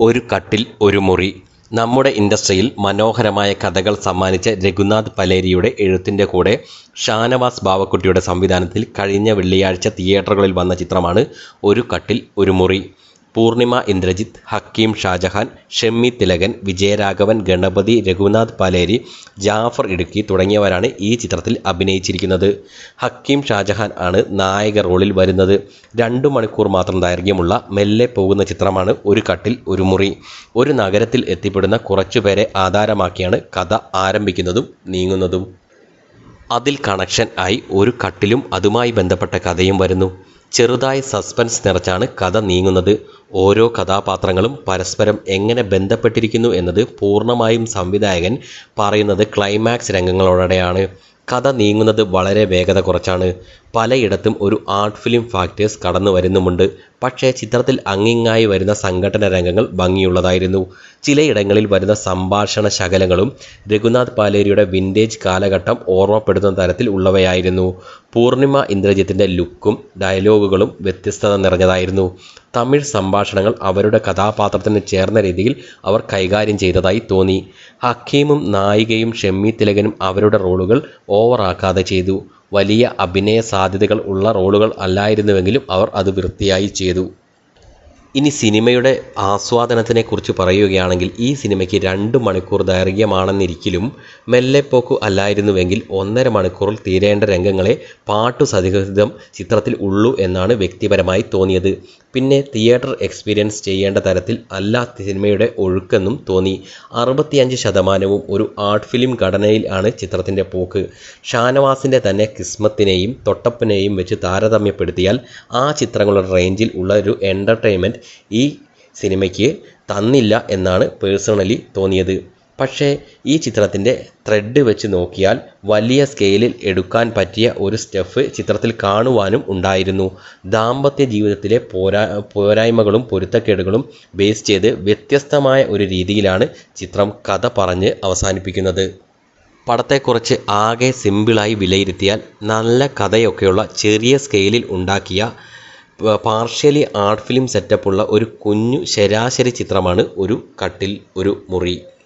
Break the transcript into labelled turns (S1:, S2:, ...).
S1: ഒരു കട്ടിൽ ഒരു മുറി. നമ്മുടെ ഇൻഡസ്ട്രിയിൽ മനോഹരമായ കഥകൾ സമ്മാനിച്ച രഘുനാഥ് പലേരിയുടെ എഴുത്തിന്റെ കൂടെ ഷാനവാസ് ബാവക്കുട്ടിയുടെ സംവിധാനത്തിൽ കഴിഞ്ഞ വെള്ളിയാഴ്ച തിയേറ്ററുകളിൽ വന്ന ചിത്രമാണ് ഒരു കട്ടിൽ ഒരു മുറി. പൂർണിമ ഇന്ദ്രജിത്ത് ഹക്കീം ഷാജഹാൻ ഷെമ്മി തിലകൻ വിജയരാഘവൻ ഗണപതി രഘുനാഥ് പാലേരി ജാഫർ ഇടുക്കി തുടങ്ങിയവരാണ് ഈ ചിത്രത്തിൽ അഭിനയിച്ചിരിക്കുന്നത്. ഹക്കീം ഷാജഹാൻ ആണ് നായക റോളിൽ വരുന്നത്. രണ്ടു മണിക്കൂർ മാത്രം ദൈർഘ്യമുള്ള മെല്ലെ പോകുന്ന ചിത്രമാണ് ഒരു കട്ടിൽ ഒരു മുറി. ഒരു നഗരത്തിൽ എത്തിപ്പെടുന്ന കുറച്ചുപേരെ ആധാരമാക്കിയാണ് കഥ ആരംഭിക്കുന്നതും നീങ്ങുന്നതും. അതിൽ കണക്ഷൻ ആയി ഒരു കട്ടിലും അതുമായി ബന്ധപ്പെട്ട കഥയും വരുന്നു. ചെറുതായി സസ്പെൻസ് നിറച്ചാണ് കഥ നീങ്ങുന്നത്. ഓരോ കഥാപാത്രങ്ങളും പരസ്പരം എങ്ങനെ ബന്ധപ്പെട്ടിരിക്കുന്നു എന്നത് പൂർണമായും സംവിധായകൻ പറയുന്നത് ക്ലൈമാക്സ് രംഗങ്ങളോടെയാണ്. കഥ നീങ്ങുന്നത് വളരെ വേഗത കുറച്ചാണ്. പലയിടത്തും ഒരു ആർട്ട് ഫിലിം ഫാക്ടേഴ്സ് കടന്നു വരുന്നുമുണ്ട് പക്ഷേ ചിത്രത്തിൽ അങ്ങിങ്ങായി വരുന്ന സംഘടന രംഗങ്ങൾ ഭംഗിയുള്ളതായിരുന്നു. ചിലയിടങ്ങളിൽ വരുന്ന സംഭാഷണ ശകലങ്ങളും രഘുനാഥ് പാലേരിയുടെ വിന്റേജ് കാലഘട്ടം ഓർമ്മപ്പെടുത്തുന്ന തരത്തിൽ ഉള്ളവയായിരുന്നു. പൂർണിമ ഇന്ദ്രജിത്തിന്റെ ലുക്കും ഡയലോഗുകളും വ്യത്യസ്തത നിറഞ്ഞതായിരുന്നു. തമിഴ് സംഭാഷണങ്ങൾ അവരുടെ കഥാപാത്രത്തിന് ചേർന്ന രീതിയിൽ അവർ കൈകാര്യം ചെയ്തതായി തോന്നി. ഹക്കീമും നായികയും ഷെമ്മി തിലകനും അവരുടെ റോളുകൾ ഓവറാക്കാതെ ചെയ്തു. വലിയ അഭിനയ സാധ്യതകൾ ഉള്ള റോളുകൾ അല്ലായിരുന്നുവെങ്കിലും അവർ അത് വൃത്തിയായി ചെയ്തു. ഇനി സിനിമയുടെ ആസ്വാദനത്തിനെക്കുറിച്ച് പറയുകയാണെങ്കിൽ ഈ സിനിമയ്ക്ക് രണ്ട് മണിക്കൂർ ദൈർഘ്യമാണെന്നിരിക്കലും മെല്ലെപ്പോക്കു അല്ലായിരുന്നുവെങ്കിൽ ഒന്നര മണിക്കൂറിൽ തീരേണ്ട രംഗങ്ങളെ പാട്ടു സഹിതം ചിത്രത്തിൽ ഉള്ളൂ എന്നാണ് വ്യക്തിപരമായി തോന്നിയത്. പിന്നെ തിയേറ്റർ എക്സ്പീരിയൻസ് ചെയ്യേണ്ട തരത്തിൽ അല്ല സിനിമയുടെ ഒഴുക്കെന്നും തോന്നി. അറുപത്തിയഞ്ച് ശതമാനവും ഒരു ആർട്ട് ഫിലിം ഘടനയിൽ ആണ് ചിത്രത്തിന്റെ പോക്ക്. ഷാനവാസിന്റെ തന്നെ കിസ്മത്തിനെയും തൊട്ടപ്പിനെയും വെച്ച് താരതമ്യപ്പെടുത്തിയാൽ ആ ചിത്രങ്ങളുടെ റേഞ്ചിൽ ഉള്ള ഒരു എന്റർടൈൻമെന്റ് ഈ സിനിമയ്ക്ക് തന്നില്ല എന്നാണ് പേഴ്സണലി തോന്നിയത്. പക്ഷേ ഈ ചിത്രത്തിന്റെ ത്രെഡ് വെച്ച് നോക്കിയാൽ വലിയ സ്കെയിലിൽ എടുക്കാൻ പറ്റിയ ഒരു സ്റ്റെഫ് ചിത്രത്തിൽ കാണുവാനും ഉണ്ടായിരുന്നു. ദാമ്പത്യ ജീവിതത്തിലെ പോരാ പോരായ്മകളും പൊരുത്തക്കേടുകളും ബേസ് ചെയ്ത് വ്യത്യസ്തമായ ഒരു രീതിയിലാണ് ചിത്രം കഥ പറഞ്ഞ് അവസാനിപ്പിക്കുന്നത്. പടത്തെക്കുറിച്ച് ആകെ സിമ്പിളായി വിലയിരുത്തിയാൽ നല്ല കഥയൊക്കെയുള്ള ചെറിയ സ്കെയിലിൽ ഉണ്ടാക്കിയ പാർഷ്യലി ആർട്ട് ഫിലിം സെറ്റപ്പുള്ള ഒരു കുഞ്ഞു ശരാശരി ചിത്രമാണ് ഒരു കട്ടിൽ ഒരു മുറി.